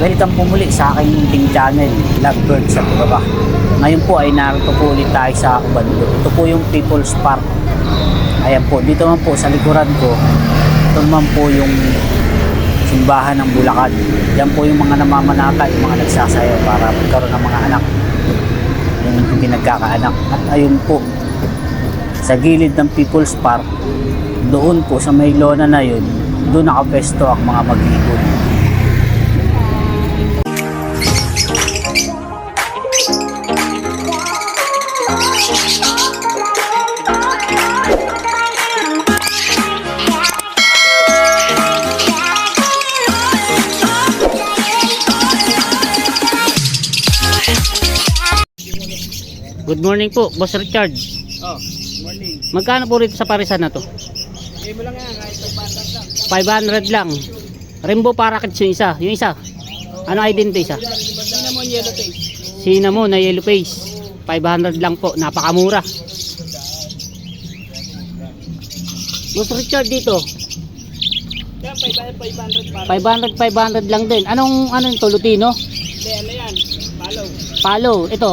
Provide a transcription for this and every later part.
Welcome po muli sa aking munting channel, Lovebird sa Baba. Ngayon po ay narito po ulit tayo sa Ubando. Ito po yung People's Park. Ayan po, dito man po sa likuran ko, ito naman po yung simbahan ng Bulacan. Yan po yung mga namamanata, yung mga nagsasayaw para magkaroon ng mga anak. Yung hindi nagkakaanak. At ayun po, sa gilid ng People's Park, doon po sa may lona na yun, doon nakapesto ang mga mag-ibon. Good morning po, Boss Richard. Oh, morning. Magkano po rito sa parisan na to? Eh mo lang yan, kahit 500 lang. 500 lang. Rainbow Parakeets yung isa. Yung isa. Ano identity isa? Cinnamon yellow face. Cinnamon na yellow face. 500 lang po. Napakamura. Boss Richard dito. Yan, 500, 500 para. 500 500 lang din. Anong ano ito Lutino? Hindi, ano yan? Follow. Palo. Ito.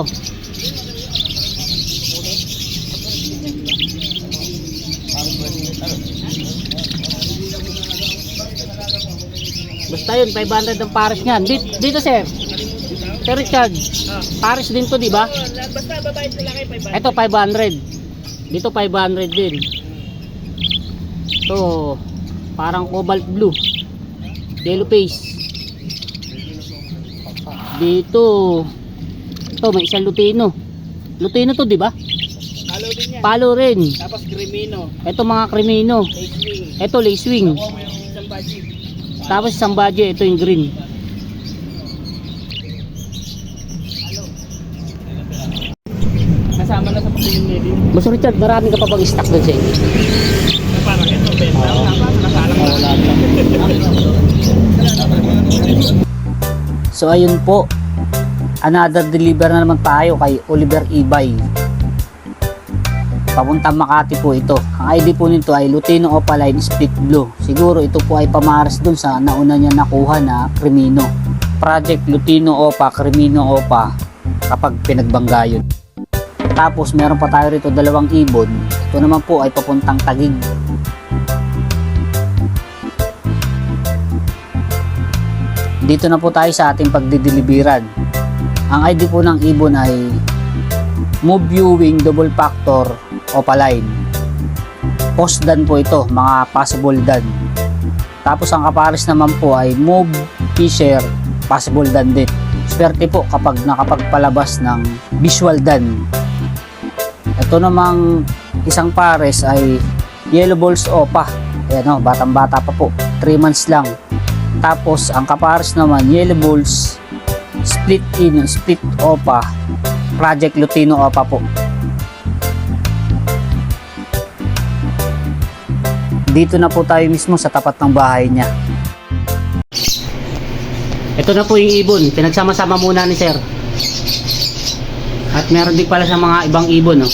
Basta yun, 500 ang pares niyan. Dito, dito sir. Sir Richard, Ah. pares din to, di ba? Basta babae sila kay 500. Ito 500. Dito 500 din. Ito parang cobalt blue. Yellow face. Dito ito may isang lutino. Lutino to, di ba? Follow din yan. Palo rin. Tapos Grimino. Ito mga krimino. Face wing. Ito lace wing. Isang budget. Tapos isang badge, ito yung green. Kasama na sa pagkain nili. Boss Richard, marami ka pa bang stock doon sa inyo? Parang ito, benta. Dapat nakasalang So ayun po, another deliver na naman tayo kay Oliver Ibay. Papuntang Makati po ito. Ang ID po nito ay Lutino Opaline Split Blue. Siguro ito po ay pamaras dun sa nauna niya nakuha na Crimino. Project Lutino Opa, Crimino Opa kapag pinagbanggayon. Tapos meron pa tayo rito dalawang ibon. Ito naman po ay papuntang Tagig. Dito na po tayo sa ating pagdideliveran. Ang ID po ng ibon ay Move Viewing Double Factor Opaline. Post dan po ito, mga possible dan. Tapos ang kapares naman po ay Move Fisher possible dan din. Swerte po kapag nakapagpalabas ng visual dan. Ito namang isang pares ay Yellow Balls Opa. Ayan o, batang bata pa po. 3 months lang. Tapos ang kapares naman Yellow Bulls Split in Split Opa Project Lutino Opa po. Dito na po tayo mismo sa tapat ng bahay niya. Ito na po yung ibon. Pinagsama-sama muna ni Sir. At meron din pala sa mga ibang ibon. No?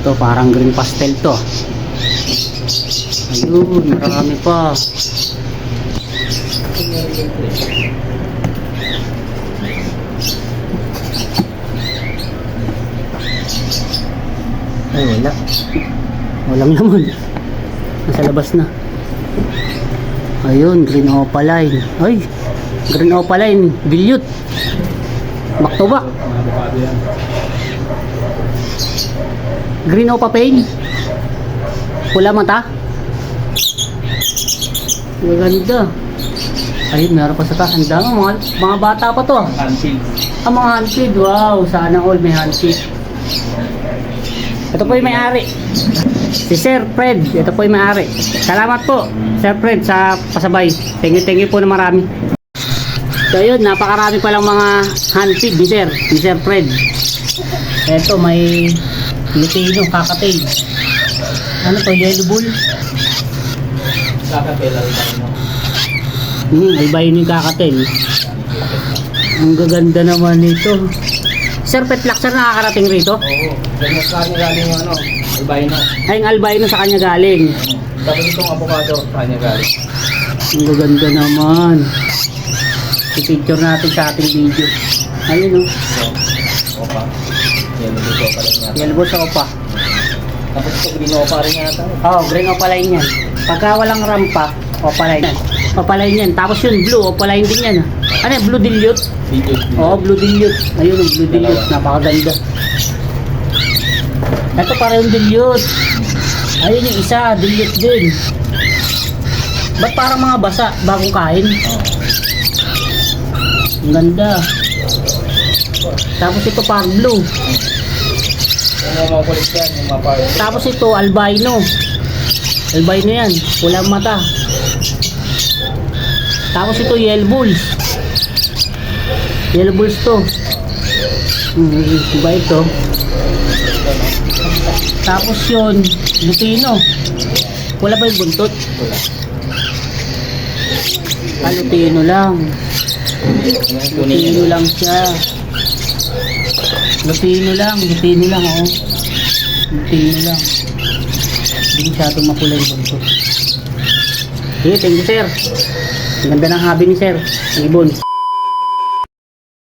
Ito parang green pastel to. Ayun, marami pa. Ay, wala. Walang laman. Nasa labas na. Ayun, green opaline. Ay, green opaline. Bilyut. Back to back. Green opa pain. Pula mata. Maganda. Ayun, meron pa sa taas. Ang dami. Mga, mga bata pa to. ah. Until. Ah, mga handfeed. Wow, sana all may handfeed. Ito po yung may-ari. Si Sir Fred. Ito po yung may-ari. Salamat po, Sir Fred, sa pasabay. Thank you, thank you po na marami. So yun, napakarami palang mga handfeed ni Sir, ni Sir Fred. Ito, may Lutino, kakatay. Ano to, yellow bull? Rin tayo. Hmm, albay ni kakatel. Ang gaganda naman nito. Sir, Petlaxer nakakarating rito? Oo. Ganyan sa akin galing yung ano, albino. Ay, ang albino sa kanya galing. Tapos itong avocado, saan niya galing? Ang gaganda naman. I-picture natin sa ating video. Ayun o. So, opa. Yan, dito pa rin yata. Yellow sa opa. Tapos ito, green pa rin yata. Oo, oh, green opaline yan. Pagka walang rampa, opaline yan. Opaline yan. Tapos yun, blue, opaline din yan. Ano yan, blue dilute? Dito. Oo, blue dilute. Ayun, yung blue dilute. Napakaganda. Ito parehong dilute. Ayun yung isa, dilute din. Ba't parang mga basa bagong kain? Oh. Ang ganda. Tapos ito parang blue. Yung mga kulit. Tapos ito albino. Albino yan, pulang mata. Tapos ito yellow bulls. Yellow bulls to. Hmm, ito. Tapos yun, lutino. Wala ba yung buntot? Ah, lutino lang. Lutino lang siya. Lutino lang, lutino lang oh. Lutino lang. Hindi masyadong mapula yung buntot. Okay, thank you sir. Ang ganda ng habi ni sir. Ibon.